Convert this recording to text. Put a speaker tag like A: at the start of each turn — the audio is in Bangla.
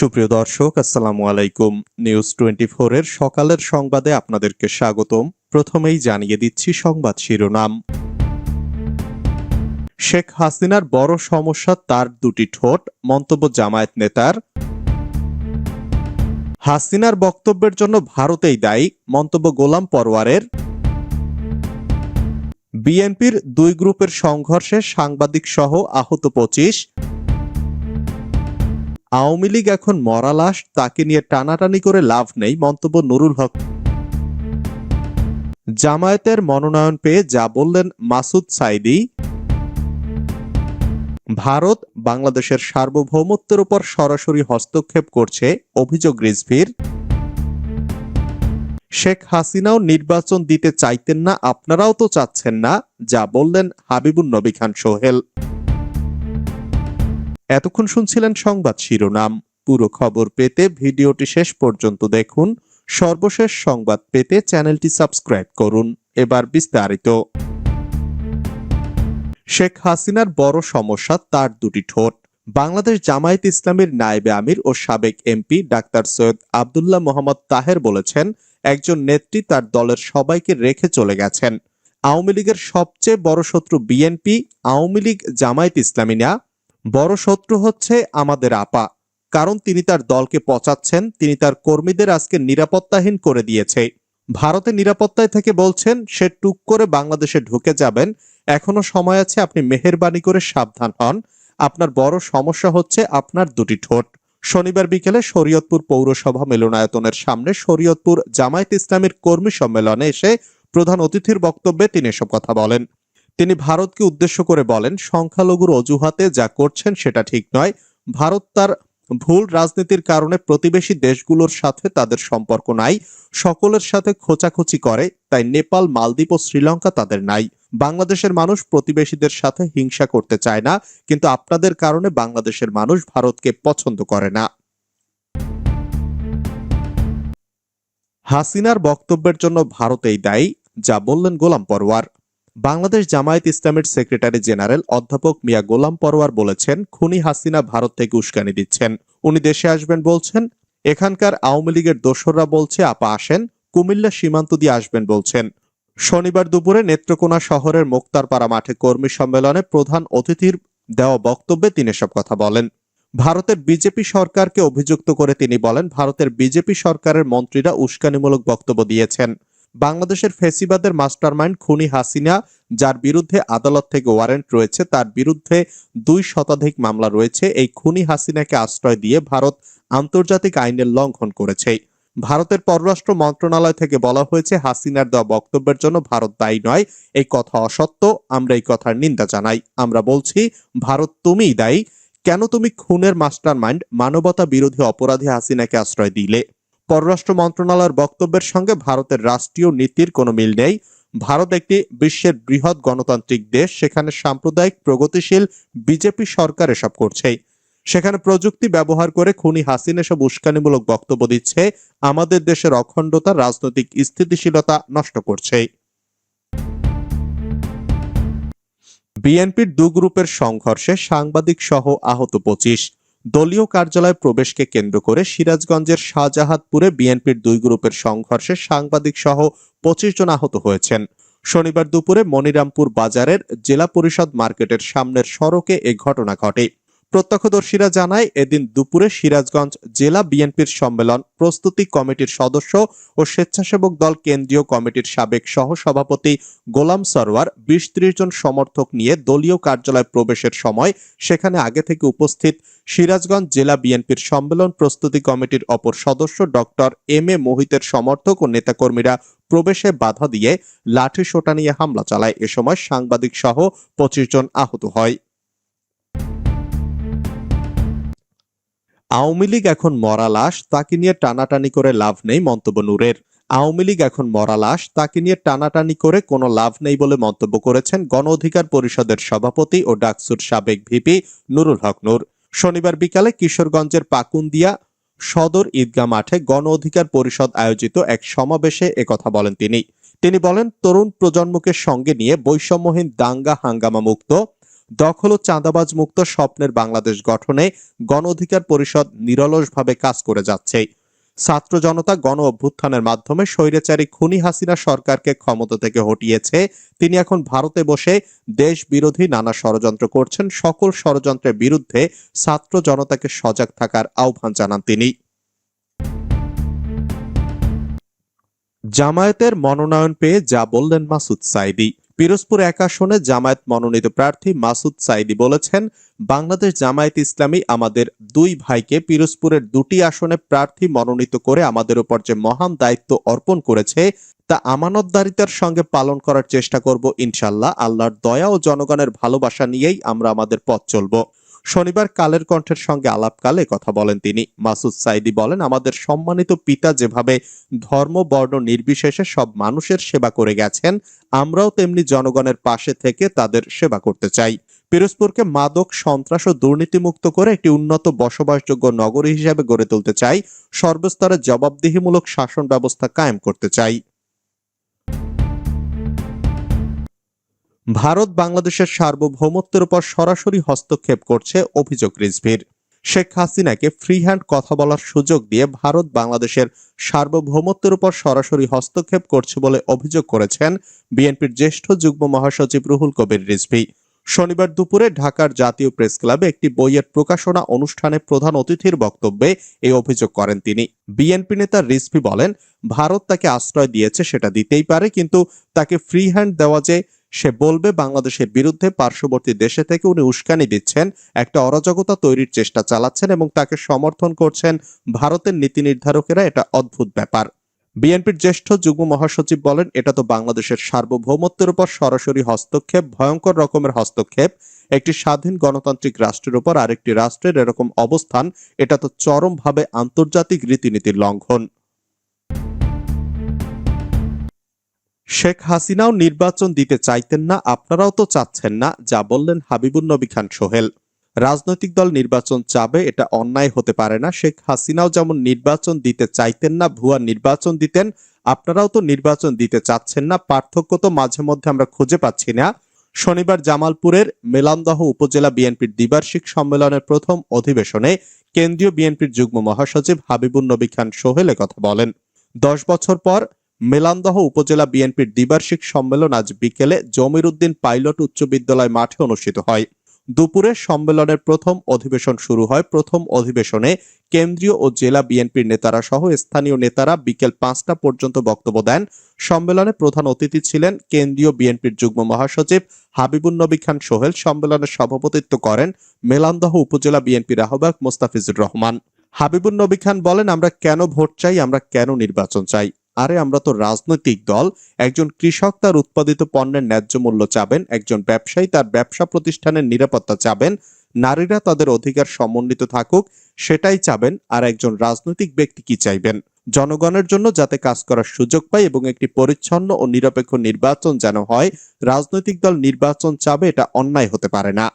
A: সুপ্রিয় দর্শক, আসসালামু আলাইকুম। নিউজ টোয়েন্টি এর সকালের সংবাদে আপনাদেরকে স্বাগতম। প্রথমেই জানিয়ে দিচ্ছি সংবাদ শিরোনাম। শেখ হাসিনার বড় সমস্যা তার দুটি ঠোঁট, মন্তব্য জামায়াত নেতার। হাসিনার বক্তব্যের জন্য ভারতেই দায়ী, মন্তব্য গোলাম পরওয়ারের। বিএনপির দুই গ্রুপের সংঘর্ষে সাংবাদিক সহ আহত পঁচিশ। আওয়ামী লীগ এখন মরা লাশ, তাকে নিয়ে টানাটানি করে লাভ নেই মন্তব্য নুরুল হক। জামায়াতের মনোনয়ন পেয়ে যা বললেন মাসুদ সাইদি। ভারত বাংলাদেশের সার্বভৌমত্বের উপর সরাসরি হস্তক্ষেপ করছে অভিযোগ রিজভির। শেখ হাসিনাও নির্বাচন দিতে চাইতেন না, আপনারাও তো চাচ্ছেন না, যা বললেন হাবিবুন নবী খান সোহেল। এতক্ষণ শুনছিলেন সংবাদ শিরোনাম। পুরো খবর পেতে ভিডিওটি শেষ পর্যন্ত দেখুন। সর্বশেষ সংবাদ পেতে চ্যানেলটি সাবস্ক্রাইব করুন। এবার বিস্তারিত। শেখ হাসিনার বড় সমস্যা তার দুটি ঠোঁট। বাংলাদেশ জামায়াত ইসলামীর নায়েবে আমির ও সাবেক এমপি ডাক্তার সৈয়দ আবদুল্লাহ মোহাম্মদ তাহের বলেছেন, একজন নেত্রী তার দলের সবাইকে রেখে চলে গেছেন। আওয়ামী লীগের সবচেয়ে বড় শত্রু বিএনপি, আওয়ামী লীগ জামায়াত ইসলামী না। বড় শত্রু হচ্ছে আমাদের আপা। কারণ তিনি তার দলকে পচাচ্ছেন, তিনি তার কর্মীদের আজকে নিরাপত্তাহীন করে দিয়েছে। ভারতে নিরাপত্তায় থেকে বলছেন, সে টুক করে বাংলাদেশে ঢুকে যাবেন। এখনও সময় আছে, আপনি মেহেরবানি করে সাবধান হন। আপনার বড় সমস্যা হচ্ছে আপনার দুটি ঠোঁট। শনিবার বিকেলে শরীয়তপুর পৌরসভা মিলনায়তনের সামনে শরীয়তপুর জামায়াত ইসলামের কর্মী সম্মেলনে এসে প্রধান অতিথির বক্তব্যে তিনি এসব কথা বলেন। তিনি ভারতকে উদ্দেশ্য করে বলেন, সংখ্যালঘুর অজুহাতে যা করছেন সেটা ঠিক নয়। ভারত তার ভুল রাজনীতির কারণে প্রতিবেশী দেশগুলোর সাথে তাদের সম্পর্ক নাই। সকলের সাথে খোঁচাখুচি করে, তাই নেপাল, মালদ্বীপ ও শ্রীলঙ্কা তাদের নাই। বাংলাদেশের মানুষ প্রতিবেশীদের সাথে হিংসা করতে চায় না, কিন্তু আপনাদের কারণে বাংলাদেশের মানুষ ভারতকে পছন্দ করে না। হাসিনার বক্তব্যের জন্য ভারতেই দায়ী, যা বললেন গোলাম পরওয়ার বাংলাদেশ জামায়াত ইসলামের সেক্রেটারি জেনারেল অধ্যাপক মিয়া গোলাম পরওয়ার বলেছেন, খুনি হাসিনা ভারত থেকে উস্কানি দিচ্ছেন। উনি দেশে আসবেন বলছেন, এখানকার আওয়ামী লীগের দোসররা বলছে, আপা আসেন, কুমিল্লা সীমান্ত দিয়ে আসবেন বলছেন। শনিবার দুপুরে নেত্রকোনা শহরের মোক্তারপাড়া মাঠে কর্মী সম্মেলনে প্রধান অতিথির দেওয়া বক্তব্যে তিনি এসব কথা বলেন। ভারতের বিজেপি সরকারকে অভিযুক্ত করে তিনি বলেন, ভারতের বিজেপি সরকারের মন্ত্রীরা উস্কানিমূলক বক্তব্য দিয়েছেন। বাংলাদেশের ফেসিবাদের মাস্টারমাইন্ড খুনি হাসিনা, যার বিরুদ্ধে আদালত থেকে ওয়ারেন্ট রয়েছে, তার বিরুদ্ধে দুই শতাধিক মামলা রয়েছে। এই খুনি হাসিনাকে আশ্রয় দিয়ে ভারত আন্তর্জাতিক আইনের লঙ্ঘন করেছে। ভারতের পররাষ্ট্র মন্ত্রণালয় থেকে বলা হয়েছে, হাসিনার দেওয়া বক্তব্যের জন্য ভারত দায়ী নয়। এই কথা অসত্য, আমরা এই কথার নিন্দা জানাই। আমরা বলছি, ভারত তুমিই দায়ী। কেন তুমি খুনের মাস্টারমাইন্ড মানবতা বিরোধী অপরাধী হাসিনাকে আশ্রয় দিলে? পররাষ্ট্র মন্ত্রণালয়ের বক্তব্যের সঙ্গে ভারতের রাষ্ট্রীয় নীতির কোনো মিল নেই। ভারত একটি বিশ্বের বৃহৎ গণতান্ত্রিক দেশ, সেখানে সাম্প্রদায়িক প্রগতিশীল বিজেপি সরকার এসব করছে। সেখানে প্রযুক্তি ব্যবহার করে খুনি হাসিন এসব উস্কানিমূলক বক্তব্য দিচ্ছে। আমাদের দেশের অখণ্ডতা, রাজনৈতিক স্থিতিশীলতা নষ্ট করছে। বিএনপির দু গ্রুপের সংঘর্ষে সাংবাদিক সহ আহত পঁচিশ। দলীয় কার্যালয় প্রবেশকে কেন্দ্র করে সিরাজগঞ্জের শাহজাহাদপুরে বিএনপির দুই গ্রুপের সংঘর্ষে সাংবাদিক সহ পঁচিশ জন আহত হয়েছেন। শনিবার দুপুরে মনিরামপুর বাজারের জেলা পরিষদ মার্কেটের সামনের সড়কে এ ঘটনা ঘটে। প্রত্যক্ষদর্শীরা জানায়, এদিন দুপুরে সিরাজগঞ্জ জেলা বিএনপির সম্মেলন প্রস্তুতি কমিটির সদস্য ও স্বেচ্ছাসেবক দল কেন্দ্রীয় কমিটির সাবেক সহসভাপতি গোলাম সরওয়ার বিশ ত্রিশ জন সমর্থক নিয়ে দলীয় কার্যালয় প্রবেশের সময় সেখানে আগে থেকে উপস্থিত সিরাজগঞ্জ জেলা বিএনপির সম্মেলন প্রস্তুতি কমিটির অপর সদস্য ডক্টর এম এ মোহিতের সমর্থক ও নেতাকর্মীরা প্রবেশে বাধা দিয়ে লাঠি সোটা নিয়ে হামলা চালায়। এ সময় সাংবাদিক সহ পঁচিশ জন আহত হয়। আওয়ামী লীগ এখন মরা লাশ, তাকে নিয়ে টানাটানি করে লাভ নেই মন্তব্য নূরের। আওয়ামী লীগ এখন মরা লাশ, তাকে নিয়ে টানাটানি করে কোনো লাভ নেই বলে মন্তব্য করেছেন গণ অধিকার পরিষদের সভাপতি ও ডাকসুর সাবেক ভিপি নুরুল হক নূর। শনিবার বিকালে কিশোরগঞ্জের পাকুন্দিয়া সদর ঈদগাহ মাঠে গণ অধিকার পরিষদ আয়োজিত এক সমাবেশে একথা বলেন তিনি। তিনি বলেন, তরুণ প্রজন্মকে সঙ্গে নিয়ে বৈষম্যহীন দাঙ্গা হাঙ্গামা মুক্ত দখল ও চাঁদাবাজ মুক্ত স্বপ্নের বাংলাদেশ গঠনে গণ অধিকার পরিষদ নিরলসভাবে কাজ করে যাচ্ছে। ছাত্র জনতা গণ অভ্যুত্থানের মাধ্যমে স্বৈরাচারী খুনি হাসিনা সরকারকে ক্ষমতা থেকে হটিয়েছে। তিনি এখন ভারতে বসে দেশ বিরোধী নানা ষড়যন্ত্র করছেন। সকল ষড়যন্ত্রের বিরুদ্ধে ছাত্র জনতাকে সজাগ থাকার আহ্বান জানান তিনি। জামায়াতের মনোনয়ন পেয়ে যা বললেন মাসুদ সাইদি। পিরোজপুর এক আসনে জামায়াত মনোনীত প্রার্থী মাসুদ সাইদি বলেছেন, বাংলাদেশ জামায়াত ইসলামী আমাদের দুই ভাইকে পিরোজপুরের দুটি আসনে প্রার্থী মনোনীত করে আমাদের উপর যে মহান দায়িত্ব অর্পণ করেছে, তা আমানতদারিতার সঙ্গে পালন করার চেষ্টা করব ইনশাল্লাহ। আল্লাহর দয়া ও জনগণের ভালোবাসা নিয়েই আমরা আমাদের পথ চলব। শনিবার কালের কণ্ঠের সঙ্গে আলাপকালে কথা বলেন তিনি। মাসুদ সাইদি বলেন, আমাদের সম্মানিত পিতা যেভাবে ধর্ম, বর্ণ নির্বিশেষে সব মানুষের সেবা করে গেছেন, আমরাও তেমনি জনগণের পাশে থেকে তাদের সেবা করতে চাই। পিরোজপুরকে মাদক, সন্ত্রাস ও দুর্নীতিমুক্ত করে একটি উন্নত বসবাসযোগ্য নগরী হিসেবে গড়ে তুলতে চাই। সর্বস্তরে জবাবদিহিমূলক শাসন ব্যবস্থা কায়েম করতে চাই। ভারত বাংলাদেশের সার্বভৌমত্বের উপর সরাসরি হস্তক্ষেপ করছে অভিযোগ রিজভির। শেখ হাসিনাকে ফ্রি হ্যান্ড কথা বলার সুযোগ দিয়ে ভারত বাংলাদেশের সার্বভৌমত্বের উপর সরাসরি হস্তক্ষেপ করছে বলে অভিযোগ করেছেন বিএনপির জ্যেষ্ঠ যুগ্ম মহাসচিব রুহুল কবির রিজভি। শনিবার দুপুরে ঢাকার জাতীয় প্রেস ক্লাবে একটি বইয়ের প্রকাশনা অনুষ্ঠানে প্রধান অতিথির বক্তব্যে এই অভিযোগ করেন তিনি। বিএনপি নেতা রিজভি বলেন, ভারত তাকে আশ্রয় দিয়েছে সেটা দিতেই পারে, কিন্তু তাকে ফ্রি হ্যান্ড দেওয়া যে সে বলবে, বাংলাদেশের বিরুদ্ধে পার্শ্ববর্তী দেশে থেকে উনি উস্কানি দিচ্ছেন, একটা অরাজকতা তৈরির চেষ্টা চালাচ্ছেন এবং তাকে সমর্থন করছেন ভারতের নীতি নির্ধারকেরা। এটা অদ্ভুত ব্যাপার। বিএনপির জ্যেষ্ঠ যুগ্ম মহাসচিব বলেন, এটা তো বাংলাদেশের সার্বভৌমত্বের উপর সরাসরি হস্তক্ষেপ, ভয়ঙ্কর রকমের হস্তক্ষেপ। একটি স্বাধীন গণতান্ত্রিক রাষ্ট্রের উপর আরেকটি রাষ্ট্রের এরকম অবস্থান, এটা তো চরমভাবে আন্তর্জাতিক রীতিনীতির লঙ্ঘন। শেখ হাসিনাও নির্বাচন দিতে চাইতেন না, আপনারাও তো চাচ্ছেন না, যা বললেন হাবিবুন নবী খান সোহেল। রাজনৈতিক দল নির্বাচন চাবে, এটা অন্যায় হতে পারে না। শেখ হাসিনাও যেমন নির্বাচন দিতে চাইতেন না, ভুয়া নির্বাচন দিতেন, আপনারাও তো নির্বাচন দিতে চাচ্ছেন না, পার্থক্য তো মাঝে মধ্যে আমরা খুঁজে পাচ্ছি না। শনিবার জামালপুরের মেলান্দহ উপজেলা বিএনপির দ্বিবার্ষিক সম্মেলনের প্রথম অধিবেশনে কেন্দ্রীয় বিএনপির যুগ্ম মহাসচিব হাবিবুন নবী খান সোহেল কথা বলেন। দশ বছর পর মেলান্দহ উপজেলা বিএনপির দ্বিবার্ষিক সম্মেলন আজ বিকেলে জমির উদ্দিন পাইলট উচ্চ বিদ্যালয় মাঠে অনুষ্ঠিত হয়। দুপুরে সম্মেলনের প্রথম অধিবেশন শুরু হয়। প্রথম অধিবেশনে কেন্দ্রীয় ও জেলা বিএনপির নেতারা সহ স্থানীয় নেতারা বিকেল পাঁচটা পর্যন্ত বক্তব্য দেন। সম্মেলনে প্রধান অতিথি ছিলেন কেন্দ্রীয় বিএনপির যুগ্ম মহাসচিব হাবিবুন নবী খান সোহেল। সম্মেলনে সভাপতিত্ব করেন মেলান্দহ উপজেলা বিএনপির আহ্বায়ক মোস্তাফিজুর রহমান। হাবিবুন নবী খান বলেন, আমরা কেন ভোট চাই? আমরা কেন নির্বাচন চাই? আরে আমরা তো রাজনৈতিক দল। একজন কৃষক তার উৎপাদিত পণ্যের ন্যায্য মূল্য চাবেন, একজন ব্যবসায়ী তার ব্যবসা প্রতিষ্ঠানের নিরাপত্তা চাবেন, নারীরা তাদের অধিকার সমন্বিত থাকুক, সেটাই চাবেন, আর একজন রাজনৈতিক ব্যক্তি কি চাইবেন? জনগণের জন্য যাতে কাজ করার সুযোগ পায় এবং একটি পরিচ্ছন্ন ও নিরপেক্ষ নির্বাচন যেন হয়, রাজনৈতিক দল নির্বাচন চাবে এটা অন্যায় হতে পারে না।